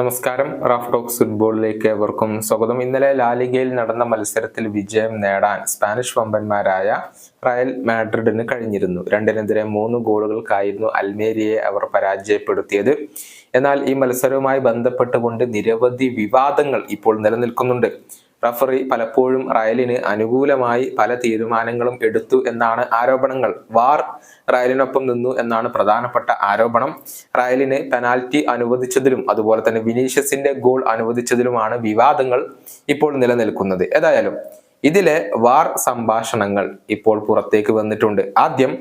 നമസ്കാരം. Raf talks ഫുട്ബോളിലേക്ക് ഏവർക്കും സ്വാഗതം. ഇന്നലെ ലാലിഗയിൽ നടന്ന മത്സരത്തിൽ വിജയം നേടാൻ സ്പാനിഷ് വമ്പന്മാരായ റയൽ മാഡ്രിഡിന് കഴിഞ്ഞിരുന്നു. രണ്ടിനെതിരെ മൂന്ന് ഗോളുകൾക്കായിരുന്നു അൽമേരിയെ അവർ പരാജയപ്പെടുത്തിയത്. എന്നാൽ ഈ മത്സരവുമായി ബന്ധപ്പെട്ടുകൊണ്ട് നിരവധി വിവാദങ്ങൾ ഇപ്പോൾ നിലനിൽക്കുന്നുണ്ട്. റഫറി പലപ്പോഴും റയലിന് അനുകൂലമായി പല തീരുമാനങ്ങളും എടുത്തു എന്നാണ് ആരോപണങ്ങൾ. വാർ റയലിനൊപ്പം നിന്നു എന്നാണ് പ്രധാനപ്പെട്ട ആരോപണം. റയലിന് പെനാൽറ്റി അനുവദിച്ചതിലും അതുപോലെ തന്നെ വിനീഷ്യസിന്റെ ഗോൾ അനുവദിച്ചതിലുമാണ് വിവാദങ്ങൾ ഇപ്പോൾ നിലനിൽക്കുന്നത്. ഏതായാലും ഇതിലെ വാർ സംഭാഷണങ്ങൾ ഇപ്പോൾ പുറത്തേക്ക് വന്നിട്ടുണ്ട്. ആദ്യം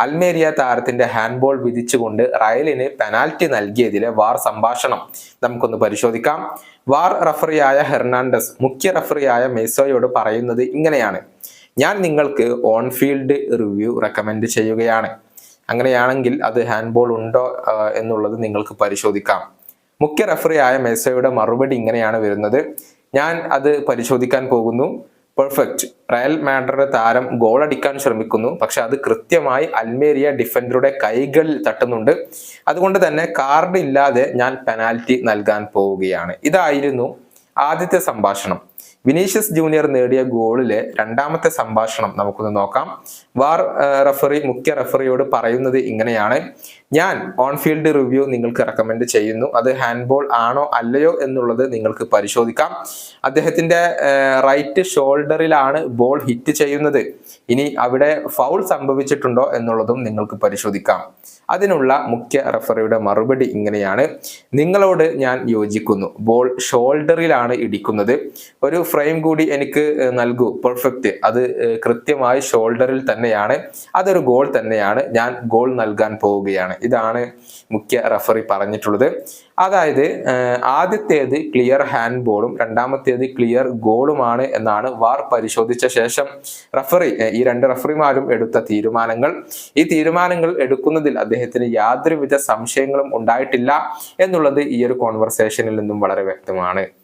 അൽമേരിയ താരത്തിന്റെ ഹാൻഡ്ബോൾ വിധിച്ചുകൊണ്ട് റയലിന് പെനാൽറ്റി നൽകിയതിലെ വാർ സംഭാഷണം നമുക്കൊന്ന് പരിശോധിക്കാം. വാർ റഫറിയായ ഹെർണാണ്ടസ് മുഖ്യ റഫറിയായ മെയ്സോയോട് പറയുന്നത് ഇങ്ങനെയാണ്. ഞാൻ നിങ്ങൾക്ക് ഓൺ ഫീൽഡ് റിവ്യൂ റെക്കമെൻഡ് ചെയ്യുകയാണ്. അങ്ങനെയാണെങ്കിൽ അത് ഹാൻഡ്ബോൾ ഉണ്ടോ എന്നുള്ളത് നിങ്ങൾക്ക് പരിശോധിക്കാം. മുഖ്യ റഫറിയായ മെസ്സയുടെ മറുപടി ഇങ്ങനെയാണ് വരുന്നത്. ഞാൻ അത് പരിശോധിക്കാൻ പോകുന്നു. പെർഫെക്റ്റ് റയൽ മാഡ്രിഡ് താരം ഗോൾ അടിക്കാൻ ശ്രമിക്കുന്നു. പക്ഷെ അത് കൃത്യമായി അൽമേരിയ ഡിഫൻഡറുടെ കൈകളിൽ തട്ടുന്നുണ്ട്. അതുകൊണ്ട് തന്നെ കാർഡ് ഇല്ലാതെ ഞാൻ പെനാൽറ്റി നൽകാൻ പോവുകയാണ്. ഇതായിരുന്നു ആദ്യത്തെ സംഭാഷണം. വിനീഷ്യസ് ജൂനിയർ നേടിയ ഗോളിലെ രണ്ടാമത്തെ സംഭാഷണം നമുക്കൊന്ന് നോക്കാം. വാർ റഫറി മുഖ്യ റഫറിയോട് പറയുന്നത് ഇങ്ങനെയാണ്. ഞാൻ ഓൺ ഫീൽഡ് റിവ്യൂ നിങ്ങൾക്ക് റെക്കമെൻഡ് ചെയ്യുന്നു. അത് ഹാൻഡ്ബോൾ ആണോ അല്ലയോ എന്നുള്ളത് നിങ്ങൾക്ക് പരിശോധിക്കാം. അദ്ദേഹത്തിന്റെ റൈറ്റ് ഷോൾഡറിലാണ് ബോൾ ഹിറ്റ് ചെയ്യുന്നത്. ഇനി അവിടെ ഫൗൾ സംഭവിച്ചിട്ടുണ്ടോ എന്നുള്ളതും നിങ്ങൾക്ക് പരിശോധിക്കാം. അതിനുള്ള മുഖ്യ റഫറിയുടെ മറുപടി ഇങ്ങനെയാണ്. നിങ്ങളോട് ഞാൻ യോജിക്കുന്നു. ബോൾ ഷോൾഡറിലാണ് ഇടിക്കുന്നത്. ഒരു ഫ്രെയിം കൂടി എനിക്ക് നൽകൂ. പെർഫെക്റ്റ് അത് കൃത്യമായി ഷോൾഡറിൽ തന്നെയാണ്. അതൊരു ഗോൾ തന്നെയാണ്. ഞാൻ ഗോൾ നൽകാൻ പോവുകയാണ്. ഇതാണ് മുഖ്യ റഫറി പറഞ്ഞിട്ടുള്ളത്. അതായത് ആദ്യത്തേത് ക്ലിയർ ഹാൻഡ് ബോളും രണ്ടാമത്തേത് ക്ലിയർ ഗോളുമാണ് എന്നാണ് വാർ പരിശോധിച്ച ശേഷം റഫറി ഈ രണ്ട് റഫറിമാരും എടുത്ത തീരുമാനങ്ങൾ. ഈ തീരുമാനങ്ങൾ എടുക്കുന്നതിൽ അദ്ദേഹത്തിന് യാതൊരുവിധ സംശയങ്ങളും ഉണ്ടായിട്ടില്ല എന്നുള്ളത് ഈ ഒരു കോൺവെർസേഷനിൽ നിന്നും വളരെ വ്യക്തമാണ്.